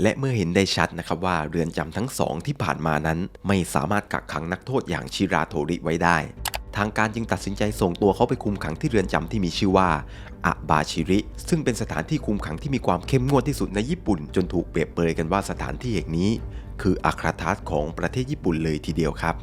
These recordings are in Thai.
และเมื่อเห็นได้ชัดนะครับว่าเรือนจำทั้งสองที่ผ่านมานั้น ไม่สามารถกักขังนักโทษอย่างชิราโทริไว้ได้ ทางการจึงตัดสินใจส่งตัวเขาไปคุมขังที่เรือนจำที่มีชื่อว่าอะบาชิริ ซึ่งเป็นสถานที่คุมขังที่มีความเข้มงวดที่สุดในญี่ปุ่น จนถูกเปรียบเปรยกันว่าสถานที่แห่งนี้ คืออัครทัศน์ของประเทศญี่ปุ่นเลยทีเดียวครับ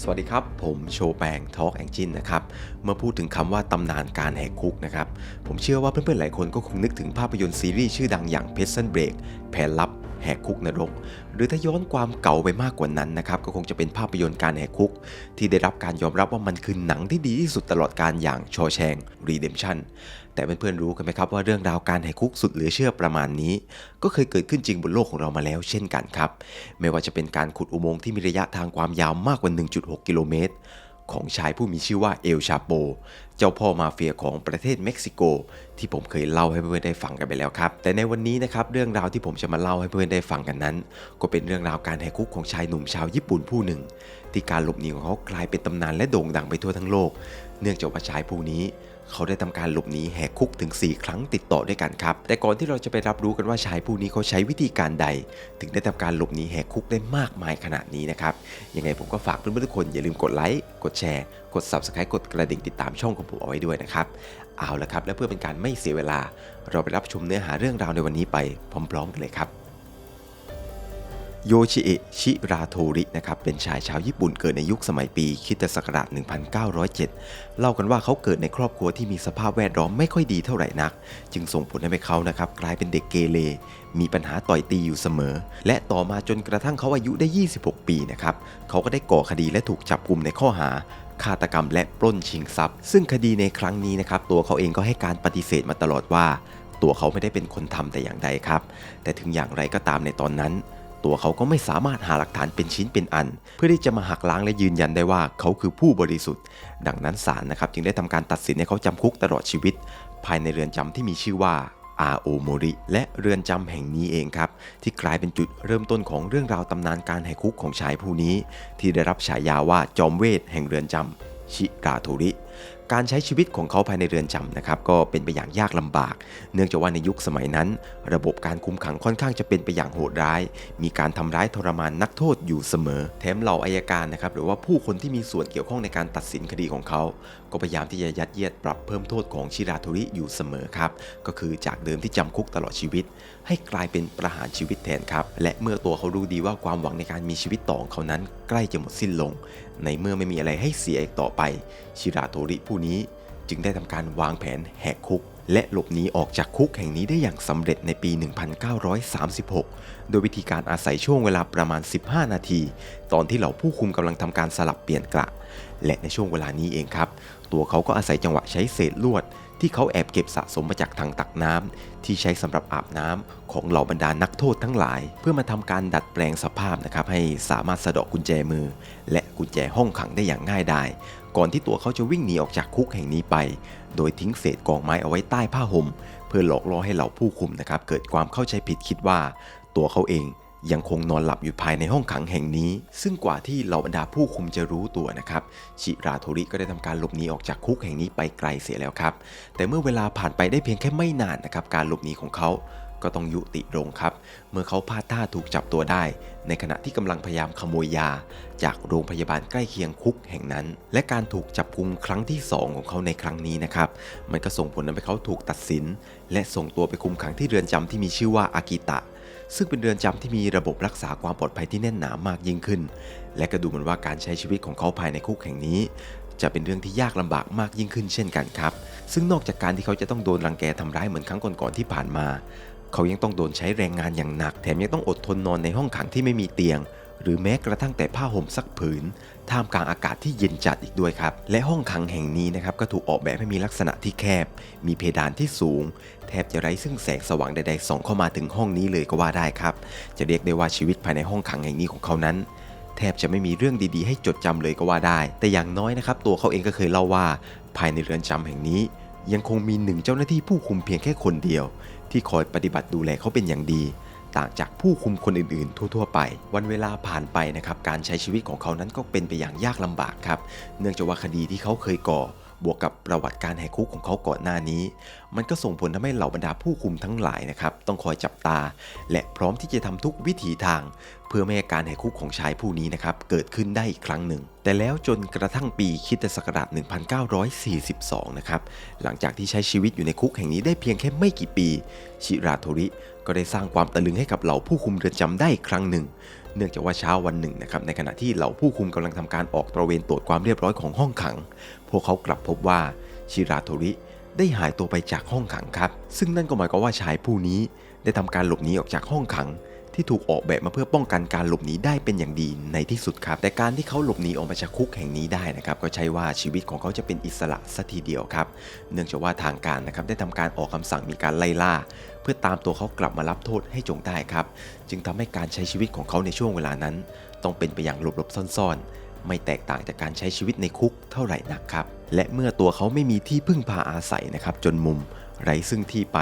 สวัสดีครับ ผมโชแปงทอล์กแองจินนะครับ เมื่อพูดถึงคำว่าตำนานการแหกคุกนะครับ ผมเชื่อว่าเพื่อนๆ หลายคนก็คงนึกถึงภาพยนตร์ซีรีส์ชื่อดังอย่าง p e s a n Break แผนลับแหกคุกนรก หรือถ้าย้อนความเก่าไปมากกว่านั้นนะครับ ก็คงจะเป็นภาพยนตร์การแหกคุก ที่ได้รับการยอมรับว่ามันคือหนังที่ดีที่สุดตลอดการอย่างชอแชง Redemption แต่เพื่อนๆรู้กันไหมครับว่าเรื่องราวการแหกคุกสุดเหลือเชื่อประมาณนี้ ก็เคยเกิดขึ้นจริงบนโลกของเรามาแล้วเช่นกันครับ ไม่ว่าจะเป็นการขุดอุโมงค์ที่มีระยะทางความยาวมากกว่า 1.6 กิโลเมตร ของชายผู้มีชื่อว่าเอลชาโป เจ้าพ่อมาเฟียของประเทศเม็กซิโก ที่ผมเคยเล่าให้เพื่อนๆได้ฟังกันไปแล้วครับ แต่ในวันนี้นะครับเรื่องราวที่ผมจะมาเล่าให้เพื่อนๆได้ฟังกันนั้น ก็เป็นเรื่องราวการแหกคุกของชายหนุ่มชาวญี่ปุ่นผู้หนึ่ง ที่การหลบหนีของเขากลายเป็นตำนานและโด่งดังไปทั่วทั้งโลก เนื่องจากว่าชายผู้นี้ เขาได้ทำการหลบหนีแหกคุกถึง 4 ครั้งติดต่อด้วยกันครับ แต่ก่อนที่เราจะไปรับรู้กันว่าชายผู้นี้เขาใช้วิธีการใด ถึงได้ทำการหลบหนีแหกคุกได้มากมายขนาดนี้นะครับ ยังไงผมก็ฝากเพื่อนๆทุกคนอย่าลืมกดไลค์ กดแชร์ กด Subscribe กดกระดิ่งติดตามช่องของผมเอาไว้ด้วยนะครับ เอาละครับ และเพื่อเป็นการไม่เสียเวลา เราไปรับชมเนื้อหาเรื่องราวในวันนี้ไปพร้อม ๆ กันเลยครับ โยชิเอะชิราโทรินะครับเป็นชายชาวญี่ปุ่นเกิดในยุคสมัยปีคริสตศักราช 1907 เล่ากันว่าเขาเกิดในครอบครัวที่มีสภาพแวดล้อมไม่ค่อยดีเท่าไหร่นัก จึงส่งผลให้เขานะครับกลายเป็นเด็กเกเร มีปัญหาต่อยตีอยู่เสมอ และต่อมาจนกระทั่งเขาอายุได้ 26 ปีนะครับเขาก็ได้ก่อคดีและถูกจับกลุ่มในข้อหาฆาตกรรมและปล้นชิงทรัพย์ ซึ่งคดีในครั้งนี้นะครับตัวเขาเองก็ให้การปฏิเสธมาตลอดว่า ตัวเขาไม่ได้เป็นคนทำแต่อย่างใดครับ แต่ถึงอย่างไรก็ตามในตอนนั้น ตัวเขาก็ไม่สามารถหาหลักฐานเป็นชิ้นเป็นอัน เพื่อที่จะมาหักล้างและยืนยันได้ว่าเขาคือผู้บริสุทธิ์ ดังนั้นศาลนะครับจึงได้ทำการตัดสินให้เขาจำคุกตลอดชีวิต ภายในเรือนจำที่มีชื่อว่าอาโอโมริและเรือนจำแห่งนี้เองครับ ที่กลายเป็นจุดเริ่มต้นของเรื่องราวตำนานการแหกคุกของชายผู้นี้ ที่ได้รับฉายาว่าจอมเวทแห่งเรือนจำชิราโทริการใช้ชีวิตของเขาภายในเรือนจำนะครับก็เป็นไปอย่างยากลำบาก เนื่องจากว่าในยุคสมัยนั้น ระบบการคุมขังค่อนข้างจะเป็นไปอย่างโหดร้าย มีการทำร้ายทรมานนักโทษอยู่เสมอ แถมเหล่าอายการนะครับหรือว่าผู้คนที่มีส่วนเกี่ยวข้องในการตัดสินคดีของเขา ก็พยายามที่จะยัดเยียดปรับเพิ่มโทษของชิราโทริอยู่เสมอครับก็คือจากเดิมที่จำคุกตลอดชีวิต ให้กลายเป็นประหารชีวิตแทนครับและเมื่อตัวเขารู้ดีว่าความหวังในการมีชีวิตต่อของเขานั้น ใกล้จะหมดสิ้นลง ในเมื่อไม่มีอะไรให้เสียอีกต่อไปชิราโทริผู้นี้จึงได้ทำการวางแผนแหกคุก และหลบหนีออกจากคุกแห่งนี้ได้อย่างสำเร็จในปี 1936 โดยวิธีการอาศัยช่วงเวลาประมาณ 15 นาที ตอนที่เหล่าผู้คุมกำลังทำการสลับเปลี่ยนกะ และในช่วงเวลานี้เองครับ ตัวเขาก็อาศัยจังหวะใช้เศษลวด ที่เขาแอบเก็บสะสมมาจากถังตักน้ำที่ใช้สำหรับอาบน้ำของเหล่าบรรดานักโทษทั้งหลาย เพื่อมาทำการดัดแปลงสภาพนะครับให้สามารถสะดาะกุญแจมือ และกุญแจห้องขังได้อย่างง่ายดาย ก่อนที่ตัวเขาจะวิ่งหนีออกจากคุกแห่งนี้ไป โดยทิ้งเศษกองไม้เอาไว้ใต้ผ้าห่ม เพื่อหลอกล่อให้เหล่าผู้คุมนะครับเกิดความเข้าใจผิดคิดว่า ตัวเขาเองยังคงนอนหลับอยู่ภายในห้องขังแห่งนี้ ซึ่งกว่าที่เหล่าบรรดาผู้คุมจะรู้ตัวนะครับชิราโทริก็ได้ทำการหลบหนีออกจากคุกแห่งนี้ไปไกลเสียแล้วครับ แต่เมื่อเวลาผ่านไปได้เพียงแค่ไม่นานนะครับการหลบหนีของเขา ก็ต้องยุติลงครับ เมื่อเขาพลาดท่าถูกจับตัวได้ ในขณะที่กำลังพยายามขโมยยา จากโรงพยาบาลใกล้เคียงคุกแห่งนั้น และการถูกจับกุมครั้งที่ 2 ของเขาในครั้งนี้นะครับ มันก็ส่งผลทำให้เขาถูกตัดสิน และส่งตัวไปคุมขังที่เรือนจำที่มีชื่อว่าอากิตะซึ่งเป็นเรือนจำที่มีระบบรักษาความปลอดภัยที่แน่นหนามากยิ่งขึ้น และก็ดูเหมือนว่าการใช้ชีวิตของเขาภายในคุกแห่งนี้ จะเป็นเรื่องที่ยากลำบากมากยิ่งขึ้นเช่นกันครับ ซึ่งนอกจากการที่เขาจะต้องโดนรังแกทำร้ายเหมือนครั้งก่อนๆที่ผ่านมา เขายังต้องโดนใช้แรงงานอย่างหนัก แถมยังต้องอดทนนอนในห้องขังที่ไม่มีเตียง หรือแม้กระทั่งแต่ผ้าห่มสักผืน ท่ามกลางอากาศที่เย็นจัดอีกด้วยครับ และห้องขังแห่งนี้นะครับก็ถูกออกแบบให้มีลักษณะที่แคบ มีเพดานที่สูง แทบจะไร้ซึ่งแสงสว่างใดๆส่องเข้ามาถึงห้องนี้เลยก็ว่าได้ครับ จะเรียกได้ว่าชีวิตภายในห้องขังแห่งนี้ของเขานั้นแทบจะไม่มีเรื่องดีๆ ให้จดจำเลยก็ว่าได้ แต่อย่างน้อยนะครับ ตัวเขาเองก็เคยเล่าว่า ภายในเรือนจำแห่งนี้ ยังคงมีหนึ่งเจ้าหน้าที่ผู้คุมเพียงแค่คนเดียว ที่คอยปฏิบัติดูแลเขาเป็นอย่างดี ต่างจากผู้คุมคนอื่นๆ ทั่วๆ ไป วันเวลาผ่านไปนะครับการใช้ชีวิตของเขานั้นก็เป็นไปอย่างยากลำบากครับ เนื่องจากว่าคดีที่เขาเคยก่อ บวกกับประวัติการแหกคุกของเขาก่อนหน้านี้ มันก็ส่งผลทำให้เหล่าบรรดาผู้คุมทั้งหลายนะครับ ต้องคอยจับตา และพร้อมที่จะทำทุกวิถีทาง เพื่อไม่ให้การแหกคุกของชายผู้นี้นะครับเกิดขึ้นได้อีกครั้งหนึ่ง แต่แล้วจนกระทั่งปีคริดศักราช1942 นะครับ หลังจากที่ใช้ชีวิตอยู่ในคุกแห่งนี้ได้เพียงแค่ไม่กี่ปี ชิราโทริก็ได้สร้างความตะลึงให้กับเหล่าผู้คุมเรือนจำได้อีกครั้งหนึ่งเนื่องจากว่าเช้าวันหนึ่งนะครับในขณะที่เหล่าผู้คุมกำลังทำการออกตระเวนตรวจความเรียบร้อยของห้องขัง พวกเขากลับพบว่าชิราโทริได้หายตัวไปจากห้องขังครับ ซึ่งนั่นก็หมายความว่าชายผู้นี้ได้ทำการหลบหนีออกจากห้องขัง ที่ถูกออกแบบมาเพื่อป้องกันการหลบหนีได้เป็นอย่างดีในที่สุดครับ แต่การที่เขาหลบหนีออกมาจากคุกแห่งนี้ได้นะครับ ก็ใช่ว่าชีวิตของเขาจะเป็นอิสระสัทีเดียวครับ เนื่องจากว่าทางการนะครับได้ทำการออกคำสั่งมีการไล่ล่า เพื่อตามตัวเขากลับมารับโทษให้จงได้ครับ จึงทำให้การใช้ชีวิตของเขาในช่วงเวลานั้น ต้องเป็นไปอย่างหลบๆซ่อนๆ ไม่แตกต่างจากการใช้ชีวิตในคุกเท่าไหร่นักครับ และเมื่อตัวเขาไม่มีที่พึ่งพาอาศัยนะครับ จนมุมไร้ซึ่งที่ไป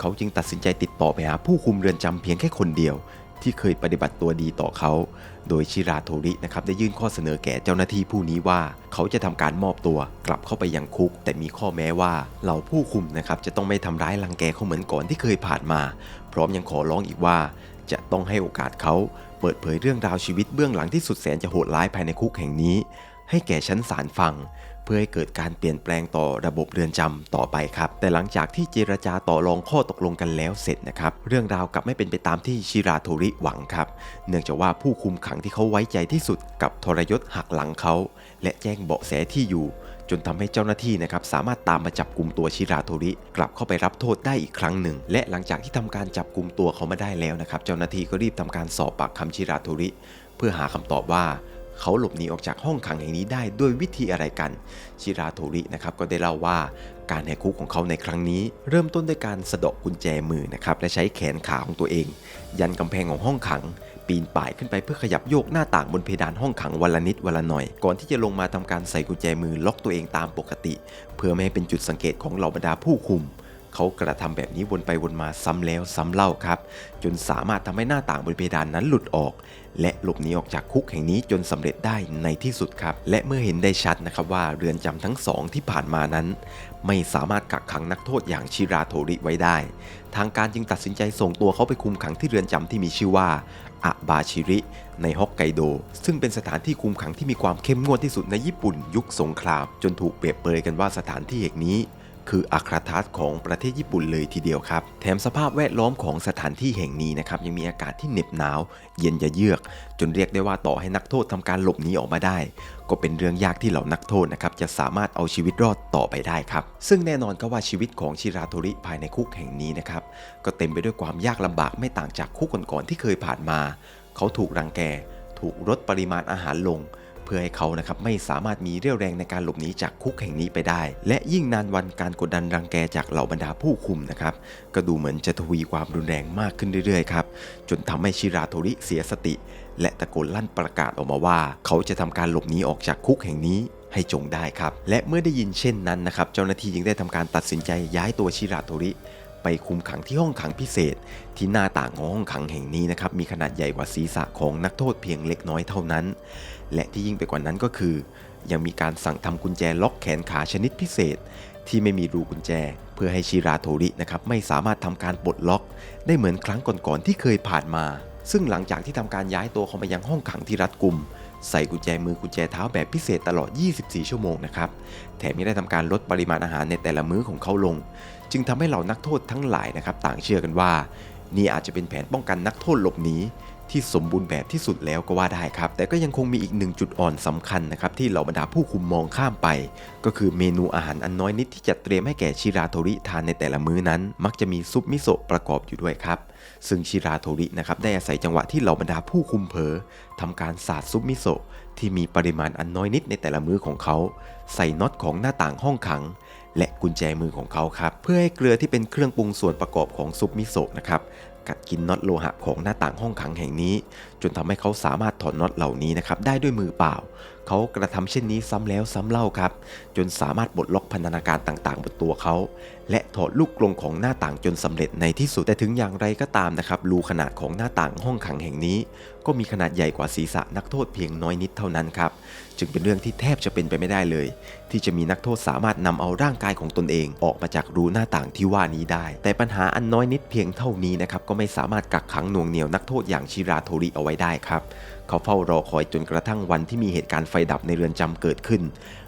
เขาจึงตัดสินใจติดต่อไปหาผู้คุมเรือนจำเพียงแค่คนเดียว ที่เคยปฏิบัติตัวดีต่อเขา โดยชิราโทรินะครับได้ยื่นข้อเสนอแก่เจ้าหน้าที่ผู้นี้ว่า เขาจะทำการมอบตัวกลับเข้าไปยังคุก แต่มีข้อแม้ว่าเหล่าผู้คุมนะครับจะต้องไม่ทำร้ายรังแกเขาเหมือนก่อนที่เคยผ่านมา พร้อมยังขอร้องอีกว่าจะต้องให้โอกาสเขา เปิดเผยเรื่องราวชีวิตเบื้องหลังที่สุดแสนจะโหดร้ายภายในคุกแห่งนี้ ให้แก่ชั้นศาลฟัง เพื่อให้เกิดการเปลี่ยนแปลงต่อระบบเรือนจำต่อไปครับ แต่หลังจากที่เจรจาต่อรองข้อตกลงกันแล้วเสร็จนะครับ เรื่องราวกลับไม่เป็นไปตามที่ชิราโทริหวังครับ เนื่องจากว่าผู้คุมขังที่เขาไว้ใจที่สุดกับทรยศหักหลังเขาและแจ้งเบาะแสที่อยู่ จนทำให้เจ้าหน้าที่นะครับสามารถตามมาจับกลุ่มตัวชิราโทริกลับเข้าไปรับโทษได้อีกครั้งหนึ่ง และหลังจากที่ทำการจับกลุ่มตัวเขามาได้แล้วนะครับ เจ้าหน้าที่ก็รีบทำการสอบปากคำชิราโทริ เพื่อหาคำตอบว่าเขาหลบหนีออกจากห้องขังแห่งนี้ได้ด้วยวิธีอะไรกัน ชิราโทรินะครับก็ได้เล่าว่าการแหกคุกของเขาในครั้งนี้ เริ่มต้นด้วยการสะดาะกุญแจมือนะครับและใช้แขนขาของตัวเอง ยันกำแพงของห้องขัง ปีนป่ายขึ้นไปเพื่อขยับโยกหน้าต่างบนเพดานห้องขังวันละนิดวันละหน่อย ก่อนที่จะลงมาทำการใส่กุญแจมือล็อกตัวเองตามปกติ เพื่อไม่ให้เป็นจุดสังเกตของเหล่าบรรดาผู้คุม เขากระทำแบบนี้วนไปวนมาซ้ำแล้วซ้ำเล่าครับ จนสามารถทำให้หน้าต่างบนเพดานนั้นหลุดออก และหลบหนีออกจากคุกแห่งนี้จนสำเร็จได้ในที่สุดครับ และเมื่อเห็นได้ชัดนะครับว่าเรือนจำทั้งสองที่ผ่านมานั้น ไม่สามารถกักขังนักโทษอย่างชิราโทริไว้ได้ ทางการจึงตัดสินใจส่งตัวเขาไปคุมขังที่เรือนจำที่มีชื่อว่าอะบาชิริในฮอกไกโด ซึ่งเป็นสถานที่คุมขังที่มีความเข้มงวดที่สุดในญี่ปุ่นยุคสงคราม จนถูกเปรียบเปรยกันว่าสถานที่แห่งนี้ คืออัครทัศน์ของประเทศญี่ปุ่นเลยทีเดียวครับ แถมสภาพแวดล้อมของสถานที่แห่งนี้นะครับยังมีอากาศที่เหน็บหนาว เย็นยะเยือก จนเรียกได้ว่าต่อให้นักโทษทำการหลบหนีออกมาได้ ก็เป็นเรื่องยากที่เหล่านักโทษนะครับจะสามารถเอาชีวิตรอดต่อไปได้ครับ ซึ่งแน่นอนก็ว่าชีวิตของชิราโทริภายในคุกแห่งนี้นะครับก็เต็มไปด้วยความยากลำบากไม่ต่างจากคุกก่อนๆที่เคยผ่านมา เขาถูกรังแก ถูกลดปริมาณอาหารลง เพื่อให้เขานะครับไม่สามารถมีเรี่ยวแรงในการหลบหนีจากคุกแห่งนี้ไปได้ และยิ่งนานวันการกดดันรังแกจากเหล่าบรรดาผู้คุมนะครับก็ดูเหมือนจะทวีความรุนแรงมากขึ้นเรื่อยๆครับจนทำให้ชิราโทริเสียสติ และตะโกนลั่นประกาศออกมาว่า เขาจะทำการหลบหนีออกจากคุกแห่งนี้ให้จงได้ครับ และเมื่อได้ยินเช่นนั้นนะครับ เจ้าหน้าที่จึงได้ทำการตัดสินใจย้ายตัวชิราโทริ ไปคุมขังที่ห้องขังพิเศษ ที่หน้าต่างของห้องขังแห่งนี้นะครับมีขนาดใหญ่กว่าศีรษะของนักโทษเพียงเล็กน้อยเท่านั้น และที่ยิ่งไปกว่านั้นก็คือ ยังมีการสั่งทำกุญแจล็อกแขนขาชนิดพิเศษ ที่ไม่มีรูกุญแจ เพื่อให้ชิราโทรินะครับไม่สามารถทำการปลดล็อก ได้เหมือนครั้งก่อนๆที่เคยผ่านมา ซึ่งหลังจากที่ทำการย้ายตัวเขามายังห้องขังที่รัดกุมใส่กุญแจมือกุญแจเท้าแบบพิเศษตลอด 24 ชั่วโมงนะครับ แถมยังได้ทำการลดปริมาณอาหารในแต่ละมื้อของเขาลง จึงทำให้เหล่านักโทษทั้งหลายนะครับต่างเชื่อกันว่า นี่อาจจะเป็นแผนป้องกันนักโทษหลบหนีที่สมบูรณ์แบบที่สุดแล้วก็ว่าได้ครับ แต่ก็ยังคงมีอีกหนึ่งจุดอ่อนสำคัญนะครับที่เหล่าบรรดาผู้คุมมองข้ามไป ก็คือเมนูอาหารอันน้อยนิดที่จัดเตรียมให้แก่ชิราโทริทานในแต่ละมื้อนั้น มักจะมีซุปมิโซะประกอบอยู่ด้วยครับ ซึ่งชิราโทรินะครับได้อาศัยจังหวะที่เหล่าบรรดาผู้คุมเผลอทำการสาดซุปมิโซะที่มีปริมาณอันน้อยนิดในแต่ละมื้อของเขา ใส่น็อตของหน้าต่างห้องขัง และกุญแจมือของเขาครับ เพื่อให้เกลือที่เป็นเครื่องปรุงส่วนประกอบของซุปมิโซะนะครับกัดกินน็อตโลหะของหน้าต่างห้องขังแห่งนี้ จนทำให้เขาสามารถถอดน็อตเหล่านี้นะครับได้ด้วยมือเปล่า เขากระทำเช่นนี้ซ้ำแล้วซ้ำเล่าครับ จนสามารถปลดล็อกพันธนาการต่างๆ บนตัวเขา และถอดลูกกรงของหน้าต่างจนสำเร็จในที่สุดแต่ถึงอย่างไรก็ตามนะครับรูขนาดของหน้าต่างห้องขังแห่งนี้ ก็มีขนาดใหญ่กว่าศีรษะนักโทษเพียงน้อยนิดเท่านั้นครับจึงเป็นเรื่องที่แทบจะเป็นไปไม่ได้เลย ที่จะมีนักโทษสามารถนำเอาร่างกายของตนเองออกมาจากรูหน้าต่างที่ว่านี้ได้ แต่ปัญหาอันน้อยนิดเพียงเท่านี้นะครับก็ไม่สามารถกักขังหน่วงเหนี่ยวนักโทษอย่างชิราโทริเอาไว้ได้ครับ เขาเฝ้ารอคอยจนกระทั่งวันที่มีเหตุการณ์ไฟดับในเรือนจำเกิดขึ้น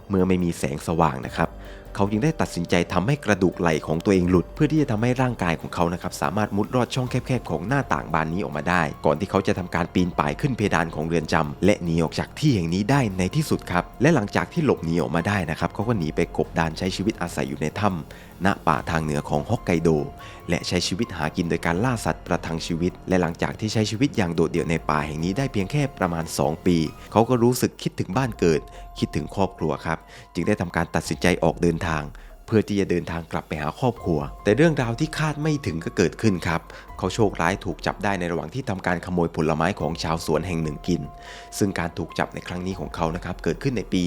เมื่อไม่มีแสงสว่างนะครับ เขาจึงได้ตัดสินใจทำให้กระดูกไหล่ของตัวเองหลุด เพื่อที่จะทำให้ร่างกายของเขานะครับสามารถมุดรอดช่องแคบๆของหน้าต่างบานนี้ออกมาได้ ก่อนที่เขาจะทำการปีนป่ายขึ้นเพดานของเรือนจำและหนีออกจากที่แห่งนี้ได้ในที่สุดครับ และหลังจากที่หลบหนีออกมาได้นะครับเขาก็หนีไปกบดานใช้ชีวิตอาศัยอยู่ในถ้ำณป่าทางเหนือของฮอกไกโด และใช้ชีวิตหากินโดยการล่าสัตว์ประทังชีวิต และหลังจากที่ใช้ชีวิตอย่างโดดเดี่ยวในป่าแห่งนี้ได้เพียงแค่ประมาณ 2 ปี เขาก็รู้สึกคิดถึงบ้านเกิด คิดถึงครอบครัวครับ จึงได้ทำการตัดสินใจออกเดินทาง เพื่อที่จะเดินทางกลับไปหาครอบครัว แต่เรื่องราวที่คาดไม่ถึงก็เกิดขึ้นครับ เขาโชคร้ายถูกจับได้ในระหว่างที่ทำการขโมยผลไม้ของชาวสวนแห่งหนึ่งกิน ซึ่งการถูกจับในครั้งนี้ของเขานะครับเกิดขึ้นในปี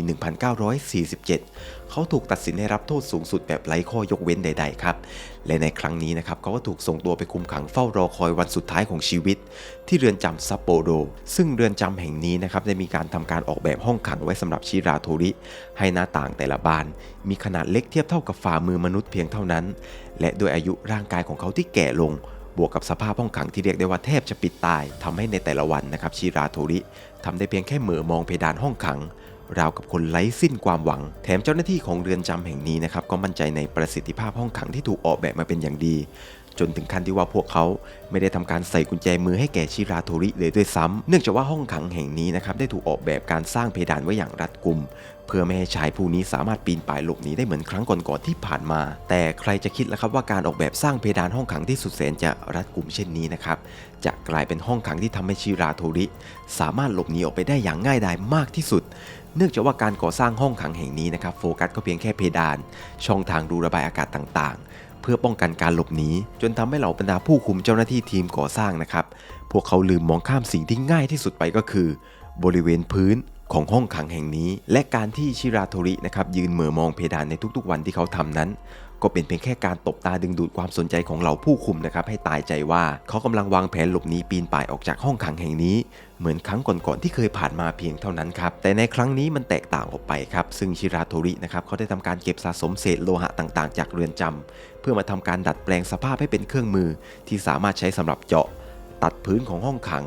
1947 เขาถูกตัดสินให้รับโทษสูงสุดแบบไร้ข้อยกเว้นใด ๆ ครับ และในครั้งนี้นะครับเขาก็ถูกส่งตัวไปคุมขังเฝ้ารอคอยวันสุดท้ายของชีวิต ที่เรือนจำซัปโปโรซึ่งเรือนจำแห่งนี้นะครับได้มีการทำการออกแบบห้องขังไว้สำหรับชิราโทริ ให้หน้าต่างแต่ละบาน มีขนาดเล็กเทียบเท่ากับฝ่ามือมนุษย์เพียงเท่านั้น และด้วยอายุร่างกายของเขาที่แก่ลง บวกกับสภาพห้องขังที่เรียกได้ว่าแทบจะปิดตายทำให้ในแต่ละวันนะครับชิราโทริทำได้เพียงแค่เหม่อมองเพดานห้องขัง ราวกับคนไร้สิ้นความหวัง แถมเจ้าหน้าที่ของเรือนจำแห่งนี้นะครับก็มั่นใจในประสิทธิภาพห้องขังที่ถูกออกแบบมาเป็นอย่างดี จนถึงขั้นที่ว่าพวกเขาไม่ได้ทำการใส่กุญแจมือให้แก่ชิราโทริเลยด้วยซ้ำเนื่องจากว่าห้องขังแห่งนี้นะครับได้ถูกออกแบบการสร้างเพดานไว้อย่างรัดกุม เพื่อไม่ให้ชายผู้นี้สามารถปีนป่ายหลบหนีได้เหมือนครั้งก่อนๆที่ผ่านมา แต่ใครจะคิดล่ะครับว่าการออกแบบสร้างเพดานห้องขังที่สุดแสนจะรัดกุมเช่นนี้นะครับ จะกลายเป็นห้องขังที่ทำให้ชิราโทริ สามารถหลบหนีออกไปได้อย่างง่ายดายมากที่สุด เนื่องจากว่าการก่อสร้างห้องขังแห่งนี้นะครับโฟกัสก็เพียงแค่เพดาน ช่องทางรูระบายอากาศต่างๆ เพื่อป้องกันการหลบหนีจนทำให้เหล่าบรรดาผู้คุมเจ้าหน้าที่ทีมก่อสร้างนะครับพวกเขาลืมมองข้ามสิ่งที่ง่ายที่สุดไปก็คือ บริเวณพื้น ของห้องขังแห่งนี้ และการที่ชิราโทรินะครับยืนเหม่อมองเพดานในทุกๆ วันที่เขาทำนั้น ก็เป็นเพียงแค่การตบตาดึงดูดความสนใจของเหล่าผู้คุมนะครับให้ตายใจว่าเขากำลังวางแผนหลบหนีปีนป่ายออกจากห้องขังแห่งนี้ เหมือนครั้งก่อนๆที่เคยผ่านมาเพียงเท่านั้นครับแต่ในครั้งนี้มันแตกต่างออกไปครับซึ่งชิราโทรินะครับเขาได้ทำการเก็บสะสมเศษโลหะต่างๆ จากเรือนจำเพื่อมาทำการดัดแปลงสภาพให้เป็นเครื่องมือ ที่สามารถใช้สำหรับเจาะ ตัดพื้นของห้องขัง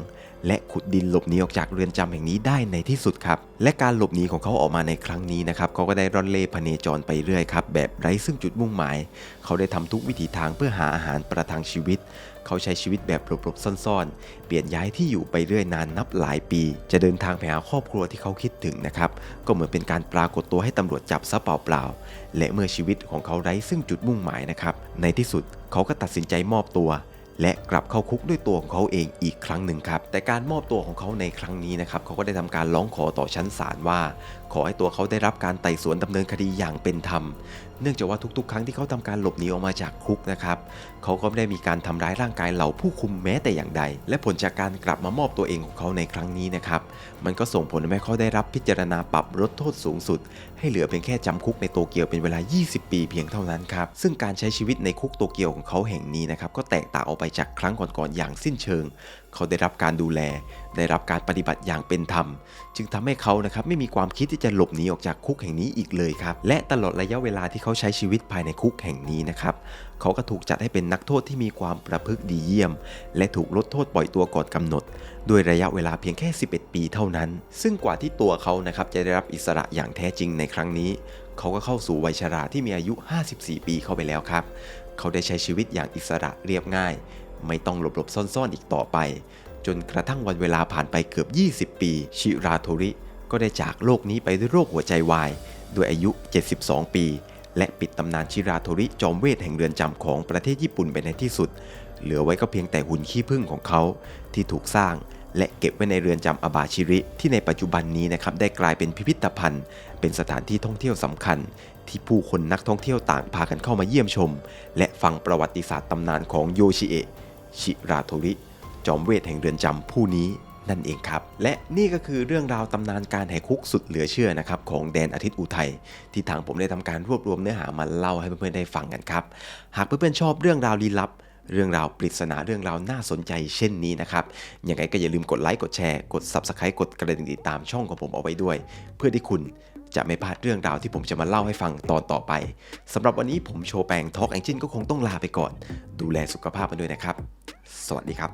และขุดดินหลบหนีออกจากเรือนจำแห่งนี้ได้ในที่สุดครับ และการหลบหนีของเขาออกมาในครั้งนี้นะครับเขาก็ได้ร่อนเล่พเนจรไปเรื่อยครับ แบบไร้ซึ่งจุดมุ่งหมาย เขาได้ทำทุกวิถีทางเพื่อหาอาหารประทังชีวิต เขาใช้ชีวิตแบบหลบๆซ่อนๆ เปลี่ยนย้ายที่อยู่ไปเรื่อยนานนับหลายปี จะเดินทางไปหาครอบครัวที่เขาคิดถึงนะครับก็เหมือนเป็นการปรากฏตัวให้ตำรวจจับซะเปล่าๆและเมื่อชีวิตของเขาไร้ซึ่งจุดมุ่งหมายนะครับในที่สุดเขาก็ตัดสินใจมอบตัว และกลับเข้าคุกด้วยตัวของเขาเองอีกครั้งหนึ่งครับ แต่การมอบตัวของเขาในครั้งนี้นะครับเขาก็ได้ทำการร้องขอต่อชั้นศาลว่าขอให้ตัวเขาได้รับการไต่สวนดำเนินคดีอย่างเป็นธรรม เนื่องจากว่าทุกๆ ครั้งที่เขาทำการหลบหนีออกมาจากคุกนะครับเขาก็ไม่ได้มีการทำร้ายร่างกายเหล่าผู้คุมแม้แต่อย่างใด และผลจากการกลับมามอบตัวเองของเขาในครั้งนี้นะครับมันก็ส่งผลให้เขาได้รับพิจารณาปรับลดโทษสูงสุด ให้เหลือเพียงแค่จำคุกในโตเกียวเป็นเวลา 20 ปีเพียงเท่านั้นครับซึ่งการใช้ชีวิตในคุกโตเกียวของเขาแห่งนี้นะครับก็แตกต่างออกไปจากครั้งก่อนๆอย่างสิ้นเชิง เขาได้รับการดูแล ได้รับการปฏิบัติอย่างเป็นธรรม จึงทำให้เขานะครับไม่มีความคิดที่จะหลบหนีออกจากคุกแห่งนี้อีกเลยครับ และตลอดระยะเวลาที่เขาใช้ชีวิตภายในคุกแห่งนี้นะครับ เขาก็ถูกจัดให้เป็นนักโทษที่มีความประพฤติดีเยี่ยม และถูกลดโทษปล่อยตัวก่อนกำหนด ด้วยระยะเวลาเพียงแค่ 11 ปีเท่านั้น ซึ่งกว่าที่ตัวเขานะครับจะได้รับอิสระอย่างแท้จริงในครั้งนี้ เขาก็เข้าสู่วัยชราที่มีอายุ 54 ปีเข้าไปแล้วครับ เขาได้ใช้ชีวิตอย่างอิสระเรียบง่าย ไม่ต้องหลบๆซ่อนๆอีกต่อไป จนกระทั่งวันเวลาผ่านไปเกือบ 20 ปี ชิราโทริก็ได้จากโลกนี้ไปด้วยโรคหัวใจวายด้วยอายุ 72 ปี และปิดตำนานชิราโทริจอมเวทแห่งเรือนจำของประเทศญี่ปุ่นไปในที่สุด เหลือไว้ก็เพียงแต่หุ่นขี้ผึ้งของเขาที่ถูกสร้างและเก็บไว้ในเรือนจำอาบาชิริที่ในปัจจุบันนี้นะครับได้กลายเป็นพิพิธภัณฑ์ เป็นสถานที่ท่องเที่ยวสำคัญ ที่ผู้คนนักท่องเที่ยวต่างพากันเข้ามาเยี่ยมชม และฟังประวัติศาสตร์ตำนานของโยชิเอะ ชิราโทริ จอมเวทแห่งเรือนจำผู้นี้นั่นเองครับ และนี่ก็คือเรื่องราวตำนานการแหกคุกสุดเหลือเชื่อนะครับของแดนอาทิตย์อุทัยที่ทางผมได้ทำการรวบรวมเนื้อหามาเล่าให้เพื่อนๆได้ฟังกันครับ หากเพื่อนๆชอบเรื่องราวลี้ลับ เรื่องราวปริศนาเรื่องราวน่าสนใจเช่นนี้นะครับยังไงก็อย่าลืมกดไลค์กดแชร์กด Subscribe กดกระดิ่งติดตามช่องของผมเอาไว้ด้วย เพื่อที่คุณ จะไม่พลาดเรื่องราวที่ผมจะมาเล่าให้ฟังตอนต่อไปสำหรับวันนี้ผมโชว์แปงทอกแองจินก็คงต้องลาไปก่อน ดูแลสุขภาพกันด้วยนะครับ สวัสดีครับ